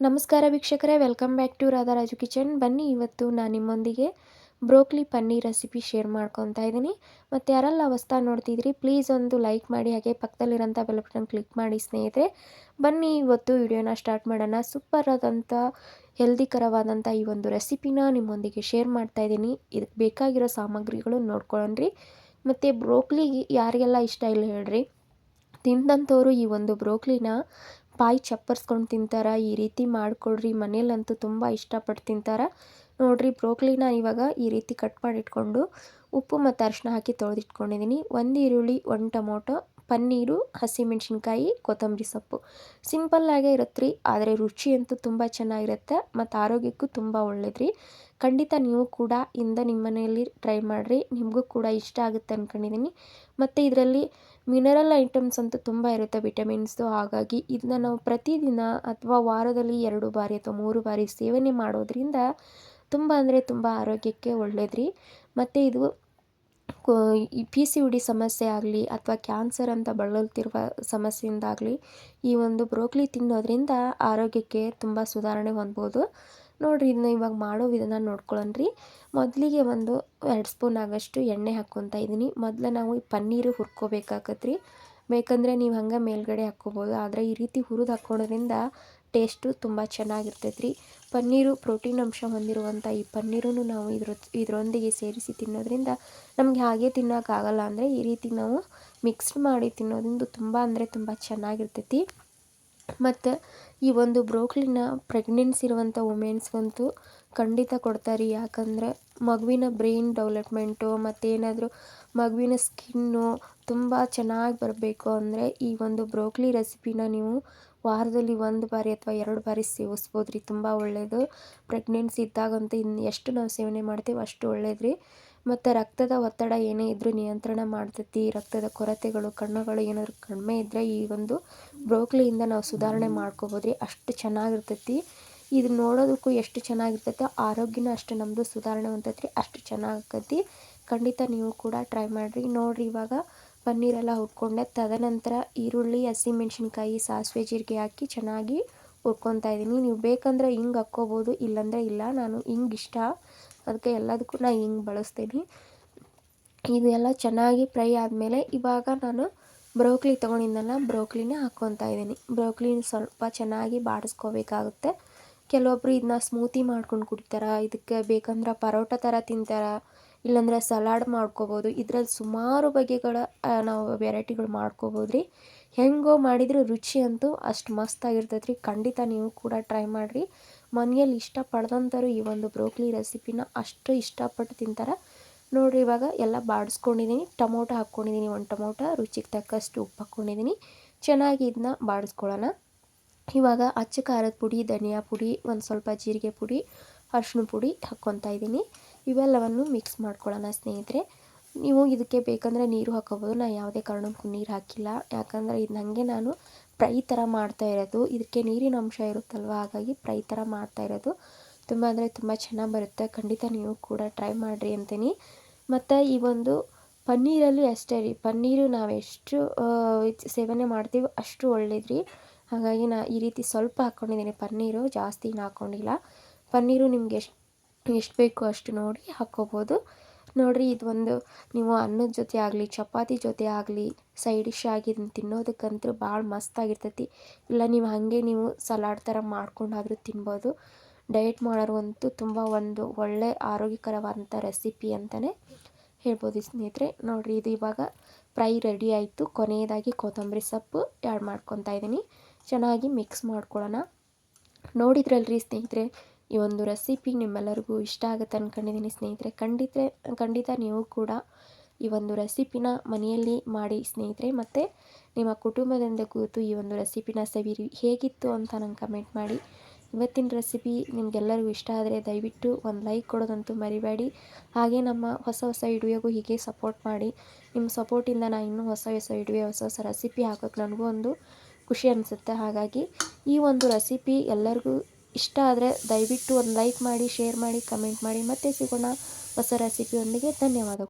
ನಮಸ್ಕಾರ ವೀಕ್ಷಕರೇ welcome back to Radharaju kitchen ಬನ್ನಿ ಇವತ್ತು ನಾನು ನಿಮ್ಮೊಂದಿಗೆ ಬ್ರೋಕ್ಲಿ ಪನ್ನೀರ್ ರೆಸಿಪಿ ಶೇರ್ ಮಾಡ್ಕೊತಾ ಇದ್ದೀನಿ. ಮತ್ತು ಯಾರೆಲ್ಲ ಹೊಸ್ತಾ ನೋಡ್ತಿದ್ರಿ ಪ್ಲೀಸ್ ಒಂದು ಲೈಕ್ ಮಾಡಿ, ಹಾಗೆ ಪಕ್ಕದಲ್ಲಿರೋಂಥ ಬೆಲ್ ಬಟನ್ ಕ್ಲಿಕ್ ಮಾಡಿ ಸ್ನೇಹಿತರೆ. ಬನ್ನಿ ಇವತ್ತು ವಿಡಿಯೋನ ಸ್ಟಾರ್ಟ್ ಮಾಡೋಣ. ಸೂಪರ್ ಆದಂಥ ಹೆಲ್ದಿಕರವಾದಂಥ ಈ ಒಂದು ರೆಸಿಪಿನ ನಿಮ್ಮೊಂದಿಗೆ ಶೇರ್ ಮಾಡ್ತಾ ಇದ್ದೀನಿ. ಇದಕ್ಕೆ ಬೇಕಾಗಿರೋ ಸಾಮಗ್ರಿಗಳು ನೋಡ್ಕೊಳ್ಳ್ರಿ. ಮತ್ತು ಬ್ರೋಕ್ಲಿ ಯಾರಿಗೆಲ್ಲ ಇಷ್ಟ ಇಲ್ಲ ಹೇಳ್ರಿ. ತಿಂದಂಥವರು ಈ ಒಂದು ಬ್ರೋಕ್ಲಿನ ಬಾಯಿ ಚಪ್ಪರ್ಸ್ಕೊಂಡು ತಿಂತಾರ, ಈ ರೀತಿ ಮಾಡಿಕೊಡ್ರಿ. ಮನೇಲಂತೂ ತುಂಬ ಇಷ್ಟಪಟ್ಟು ತಿಂತಾರೆ. ನೋಡಿರಿ, ಬ್ರೋಕ್ಲಿನ ಇವಾಗ ಈ ರೀತಿ ಕಟ್ ಮಾಡಿಟ್ಕೊಂಡು ಉಪ್ಪು ಮತ್ತು ಅರಿಶಿನ ಹಾಕಿ ತೊಳೆದಿಟ್ಕೊಂಡಿದ್ದೀನಿ ಒಂದು ಈರುಳ್ಳಿ, ಒಂದು ಟೊಮೊಟೊ, ಪನ್ನೀರು, ಹಸಿಮೆಣ್ಸಿನ್ಕಾಯಿ, ಕೊತ್ತಂಬರಿ ಸೊಪ್ಪು. ಸಿಂಪಲ್ಲಾಗೇ ಇರುತ್ತೆ ರೀ ಆದರೆ ರುಚಿ ಅಂತೂ ತುಂಬ ಚೆನ್ನಾಗಿರುತ್ತೆ ಮತ್ತು ಆರೋಗ್ಯಕ್ಕೂ ತುಂಬ ಒಳ್ಳೇದ್ರಿ. ಖಂಡಿತ ನೀವು ಕೂಡ ಇಂದ ನಿಮ್ಮ ಮನೆಯಲ್ಲಿ ಟ್ರೈ ಮಾಡಿರಿ. ನಿಮಗೂ ಕೂಡ ಇಷ್ಟ ಆಗುತ್ತೆ ಅಂದ್ಕೊಂಡಿದ್ದೀನಿ ಮತ್ತು ಇದರಲ್ಲಿ ಮಿನರಲ್ ಐಟಮ್ಸ್ ಅಂತೂ ತುಂಬ ಇರುತ್ತೆ ವಿಟಮಿನ್ಸು ಹಾಗಾಗಿ ಇದನ್ನ ನಾವು ಪ್ರತಿದಿನ ಅಥವಾ ವಾರದಲ್ಲಿ ಎರಡು ಬಾರಿ ಅಥವಾ ಮೂರು ಬಾರಿ ಸೇವನೆ ಮಾಡೋದ್ರಿಂದ ತುಂಬ ಅಂದರೆ ತುಂಬ ಆರೋಗ್ಯಕ್ಕೆ ಒಳ್ಳೇದು ರೀ ಮತ್ತು ಇದು ಪಿ ಸಿ ಯು ಸಮಸ್ಯೆ ಆಗಲಿ ಅಥವಾ ಕ್ಯಾನ್ಸರ್ ಅಂತ ಬಳಲುತ್ತಿರುವ ಸಮಸ್ಯೆಯಿಂದಾಗಲಿ ಈ ಒಂದು ಬ್ರೋಕ್ಲಿ ತಿನ್ನೋದ್ರಿಂದ ಆರೋಗ್ಯಕ್ಕೆ ತುಂಬ ಸುಧಾರಣೆ ಹೊಂದ್ಬೋದು. ನೋಡಿರಿ ಇದನ್ನ ಇವಾಗ ಮಾಡೋ ವಿಧಾನ ನೋಡ್ಕೊಳ್ಳೋಣ್ರಿ ಮೊದಲಿಗೆ ಒಂದು ಎರಡು ಸ್ಪೂನ್ ಆಗೋಷ್ಟು ಎಣ್ಣೆ ಹಾಕ್ಕೊತಾ ಇದ್ದೀನಿ. ಮೊದಲು ನಾವು ಈ ಪನ್ನೀರು ಹುರ್ಕೋಬೇಕಾಗತ್ತೆ ರೀ ಬೇಕಂದರೆ ನೀವು ಹಂಗೆ ಮೇಲ್ಗಡೆ ಹಾಕ್ಕೋಬೋದು ಆದರೆ ಈ ರೀತಿ ಹುರಿದು ಹಾಕ್ಕೊಳೋದ್ರಿಂದ ಟೇಸ್ಟು ತುಂಬ ಚೆನ್ನಾಗಿರ್ತೈತೆ ರೀ ಪನ್ನೀರು ಪ್ರೋಟೀನ್ ಅಂಶ ಹೊಂದಿರುವಂಥ ಈ ಪನ್ನೀರನ್ನು ನಾವು ಇದ್ರ, ಇದರೊಂದಿಗೆ ಸೇರಿಸಿ ತಿನ್ನೋದ್ರಿಂದ ನಮಗೆ ಹಾಗೆ ತಿನ್ನೋಕ್ಕಾಗಲ್ಲ. ಅಂದರೆ ಈ ರೀತಿ ನಾವು ಮಿಕ್ಸ್ಡ್ ಮಾಡಿ ತಿನ್ನೋದ್ರಿಂದ ತುಂಬ ಅಂದರೆ ತುಂಬ ಚೆನ್ನಾಗಿರ್ತೈತಿ. ಮತ್ತು ಈ ಒಂದು ಬ್ರೋಕ್ಲಿನ ಪ್ರೆಗ್ನೆನ್ಸಿ ಇರುವಂಥ ವುಮೆನ್ಸ್ಗಂತೂ ಖಂಡಿತ ಕೊಡ್ತಾರೆ. ಯಾಕಂದರೆ ಮಗುವಿನ ಬ್ರೈನ್ ಡೆವಲಪ್ಮೆಂಟು ಮತ್ತೇನಾದರೂ ಮಗುವಿನ ಸ್ಕಿನ್ನು ತುಂಬ ಚೆನ್ನಾಗಿ ಬರಬೇಕು ಅಂದರೆ ಈ ಒಂದು ಬ್ರೋಕ್ಲಿ ರೆಸಿಪಿನ ನೀವು ವಾರದಲ್ಲಿ ಒಂದು ಬಾರಿ ಅಥವಾ ಎರಡು ಬಾರಿ ಸೇವಿಸ್ಬೋದು ರೀ ತುಂಬ ಒಳ್ಳೆಯದು ಪ್ರೆಗ್ನೆನ್ಸಿ ಇದ್ದಾಗಂತೂ ಇನ್ನು ಎಷ್ಟು ನಾವು ಸೇವನೆ ಮಾಡ್ತೀವಿ ಅಷ್ಟು ಒಳ್ಳೇದು ರೀ ಮತ್ತು ರಕ್ತದ ಒತ್ತಡ ಏನೇ ಇದ್ದರೂ ನಿಯಂತ್ರಣ ಮಾಡ್ತೈತಿ. ರಕ್ತದ ಕೊರತೆಗಳು, ಕಣ್ಣುಗಳು ಏನಾದರೂ ಕಡಿಮೆ ಇದ್ದರೆ ಈ ಒಂದು ಬ್ರೋಕ್ಲಿಯಿಂದ ನಾವು ಸುಧಾರಣೆ ಮಾಡ್ಕೋಬೋದು ರೀ ಅಷ್ಟು ಚೆನ್ನಾಗಿರ್ತೈತಿ. ಇದು ನೋಡೋದಕ್ಕೂ ಎಷ್ಟು ಚೆನ್ನಾಗಿರ್ತೈತೆ. ಆರೋಗ್ಯನೂ ಅಷ್ಟು ನಮ್ಮದು ಸುಧಾರಣೆ ಹೊಂತೈತಿ ರೀ ಅಷ್ಟು ಚೆನ್ನಾಗಿ ಖಂಡಿತ ನೀವು ಕೂಡ ಟ್ರೈ ಮಾಡಿರಿ. ನೋಡಿರಿ ಇವಾಗ ಪನ್ನೀರೆಲ್ಲ ಹುರ್ಕೊಂಡೆ. ತದನಂತರ ಈರುಳ್ಳಿ ಹಸಿಮೆಣ್ಸಿನ್ಕಾಯಿ ಸಾಸಿವೆ ಜೀರಿಗೆ ಹಾಕಿ ಚೆನ್ನಾಗಿ ಹುರ್ಕೊತಾ ಇದ್ದೀನಿ. ನೀವು ಬೇಕಂದ್ರೆ ಹಿಂಗೆ ಹಾಕ್ಕೋಬೋದು, ಇಲ್ಲಾಂದರೆ ಇಲ್ಲ. ನಾನು ಹಿಂಗೆ ಇಷ್ಟ. ಅದಕ್ಕೆ ಎಲ್ಲದಕ್ಕೂ ನಾನು ಹಿಂಗೆ ಬಳಸ್ತೀನಿ. ಇದೆಲ್ಲ ಚೆನ್ನಾಗಿ ಫ್ರೈ ಆದಮೇಲೆ ಇವಾಗ ನಾನು ಬ್ರೋಕ್ಲಿ ತೊಗೊಂಡಿದ್ದೆಲ್ಲ ಬ್ರೋಕ್ಲಿನ ಹಾಕ್ಕೊತಾ ಇದ್ದೀನಿ. ಬ್ರೋಕ್ಲಿನ ಸ್ವಲ್ಪ ಚೆನ್ನಾಗಿ ಬಾಡಿಸ್ಕೋಬೇಕಾಗುತ್ತೆ. ಕೆಲವೊಬ್ಬರು ಇದನ್ನ ಸ್ಮೂತಿ ಮಾಡ್ಕೊಂಡು ಕುಡಿತಾರೆ, ಇದಕ್ಕೆ ಬೇಕಂದ್ರೆ ಪರೋಟ ಥರ ತಿಂತಾರೆ, ಇಲ್ಲಾಂದ್ರೆ ಸಲಾಡ್ ಮಾಡ್ಕೋಬೋದು. ಇದರಲ್ಲಿ ಸುಮಾರು ಬಗೆಗಳ ನಾವು ವೆರೈಟಿಗಳು ಮಾಡ್ಕೋಬೋದು ರೀ ಹೆಂಗೋ ಮಾಡಿದರೂ ರುಚಿ ಅಂತೂ ಅಷ್ಟು ಮಸ್ತಾಗಿರ್ತೈತೆ ರೀ ಖಂಡಿತ ನೀವು ಕೂಡ ಟ್ರೈ ಮಾಡಿರಿ. ಮನೆಯಲ್ಲಿ ಇಷ್ಟಪಡ್ದಂಥವ್ರು ಈ ಒಂದು ಬ್ರೋಕ್ಲಿ ರೆಸಿಪಿನ ಅಷ್ಟು ಇಷ್ಟಪಟ್ಟು ತಿಂತಾರೆ. ನೋಡಿರಿ, ಇವಾಗ ಎಲ್ಲ ಬಾಡಿಸ್ಕೊಂಡಿದ್ದೀನಿ. ಟೊಮೊಟೊ ಹಾಕ್ಕೊಂಡಿದ್ದೀನಿ, ಒಂದು ಟೊಮೊಟೊ. ರುಚಿಗೆ ತಕ್ಕಷ್ಟು ಉಪ್ಪು ಹಾಕ್ಕೊಂಡಿದ್ದೀನಿ. ಚೆನ್ನಾಗಿ ಇದನ್ನ ಬಾಡಿಸ್ಕೊಳ್ಳೋಣ. ಇವಾಗ ಅಚ್ಚ ಖಾರದ ಪುಡಿ, ಧನಿಯಾ ಪುಡಿ, ಒಂದು ಸ್ವಲ್ಪ ಜೀರಿಗೆ ಪುಡಿ ಅರ್ಶಿನ ಪುಡಿ ಹಾಕ್ಕೊತಾ ಇದ್ದೀನಿ. ಇವೆಲ್ಲವನ್ನು ಮಿಕ್ಸ್ ಮಾಡ್ಕೊಳ್ಳೋಣ ಸ್ನೇಹಿತರೆ. ನೀವು ಇದಕ್ಕೆ ಬೇಕಂದರೆ ನೀರು ಹಾಕೋಬೋದು ನಾನು ಯಾವುದೇ ಕಾರಣಕ್ಕೂ ನೀರು ಹಾಕಿಲ್ಲ. ಯಾಕಂದರೆ ಇದು ನನಗೆ ನಾನು ಫ್ರೈ ಥರ ಮಾಡ್ತಾ ಇರೋದು. ಇದಕ್ಕೆ ನೀರಿನ ಅಂಶ ಇರುತ್ತಲ್ವ? ಹಾಗಾಗಿ ಫ್ರೈ ಥರ ಮಾಡ್ತಾ ಇರೋದು. ತುಂಬ ಅಂದರೆ ತುಂಬ ಚೆನ್ನಾಗಿ ಬರುತ್ತೆ. ಖಂಡಿತ ನೀವು ಕೂಡ ಟ್ರೈ ಮಾಡಿರಿ ಅಂತೀನಿ. ಮತ್ತು ಈ ಒಂದು ಪನ್ನೀರಲ್ಲಿ ಅಷ್ಟೇ ರೀ. ಪನ್ನೀರು ನಾವು ಎಷ್ಟು ಸೇವನೆ ಮಾಡ್ತೀವಿ ಅಷ್ಟು ಒಳ್ಳೇದು ರೀ ಹಾಗಾಗಿ ನಾ ಈ ರೀತಿ ಸ್ವಲ್ಪ ಹಾಕ್ಕೊಂಡಿದ್ದೀನಿ ಪನ್ನೀರು. ಜಾಸ್ತಿ ಹಾಕ್ಕೊಂಡಿಲ್ಲ ಪನ್ನೀರು ನಿಮ್ಗೆ ಎಷ್ಟು ಎಷ್ಟು ಬೇಕು ಅಷ್ಟು ನೋಡಿ ಹಾಕ್ಕೋಬೋದು. ನೋಡಿರಿ ಇದು ಒಂದು ನೀವು ಅನ್ನದ ಜೊತೆ ಆಗಲಿ, ಚಪಾತಿ ಜೊತೆ ಆಗಲಿ ಸೈಡ್ ಡಿಶ್ ಆಗಿ ಇದನ್ನು ತಿನ್ನೋದಕ್ಕಂತೂ ಭಾಳ ಮಸ್ತಾಗಿರ್ತೈತಿ ಇಲ್ಲ, ನೀವು ಹಾಗೆ ನೀವು ಸಲಾಡ್ ಥರ ಮಾಡ್ಕೊಂಡಾದರೂ ತಿನ್ಬೋದು. ಡಯಟ್ ಮಾಡೋರ್ಗಂತೂ ತುಂಬ ಒಂದು ಒಳ್ಳೆ ಆರೋಗ್ಯಕರವಾದಂಥ ರೆಸಿಪಿ ಅಂತಲೇ ಹೇಳ್ಬೋದು ಸ್ನೇಹಿತರೆ. ನೋಡಿರಿ, ಇದು ಇವಾಗ ಫ್ರೈ ರೆಡಿ ಆಯಿತು. ಕೊನೆಯದಾಗಿ ಕೊತ್ತಂಬರಿ ಸೊಪ್ಪು ಆ್ಯಡ್ ಮಾಡ್ಕೊತಾ ಇದ್ದೀನಿ ಚೆನ್ನಾಗಿ ಮಿಕ್ಸ್ ಮಾಡ್ಕೊಳ್ಳೋಣ. ನೋಡಿದ್ರಲ್ರಿ ಸ್ನೇಹಿತರೆ ಈ ಒಂದು ರೆಸಿಪಿ ನಿಮ್ಮೆಲ್ಲರಿಗೂ ಇಷ್ಟ ಆಗುತ್ತೆ ಅಂದ್ಕೊಂಡಿದ್ದೀನಿ ಸ್ನೇಹಿತರೆ. ಖಂಡಿತ ಖಂಡಿತ ನೀವು ಕೂಡ ಈ ಒಂದು ರೆಸಿಪಿನ ಮನೆಯಲ್ಲಿ ಮಾಡಿ ಸ್ನೇಹಿತರೆ. ಮತ್ತು ನಿಮ್ಮ ಕುಟುಂಬದಿಂದ ಕೂತು ಈ ಒಂದು ರೆಸಿಪಿನ ಸವಿರಿ. ಹೇಗಿತ್ತು ಅಂತ ನಂಗೆ ಕಮೆಂಟ್ ಮಾಡಿ. ಇವತ್ತಿನ ರೆಸಿಪಿ ನಿಮಗೆಲ್ಲರಿಗೂ ಇಷ್ಟ ಆದರೆ ದಯವಿಟ್ಟು ಒಂದು ಲೈಕ್ ಕೊಡೋದಂತೂ ಮರಿಬೇಡಿ. ಹಾಗೆ ನಮ್ಮ ಹೊಸ ಹೊಸ ವಿಡಿಯೋಗೂ ಹೀಗೆ ಸಪೋರ್ಟ್ ಮಾಡಿ. ನಿಮ್ಮ ಸಪೋರ್ಟಿಂದ ನಾನು ಇನ್ನೂ ಹೊಸ ಹೊಸ ವಿಡಿಯೋ ಹೊಸ ಹೊಸ ರೆಸಿಪಿ ಹಾಕೋಕ್ಕೆ ನನಗೂ ಒಂದು ಖುಷಿ ಅನಿಸುತ್ತೆ. ಹಾಗಾಗಿ ಈ ಒಂದು ರೆಸಿಪಿ ಎಲ್ಲರಿಗೂ ಇಷ್ಟ ಆದರೆ ದಯವಿಟ್ಟು ಒಂದು ಲೈಕ್ ಮಾಡಿ ಶೇರ್ ಮಾಡಿ ಕಮೆಂಟ್ ಮಾಡಿ. ಮತ್ತೆ ಸಿಗೋಣ ಹೊಸ ರೆಸಿಪಿಯೊಂದಿಗೆ ಧನ್ಯವಾದಗಳು.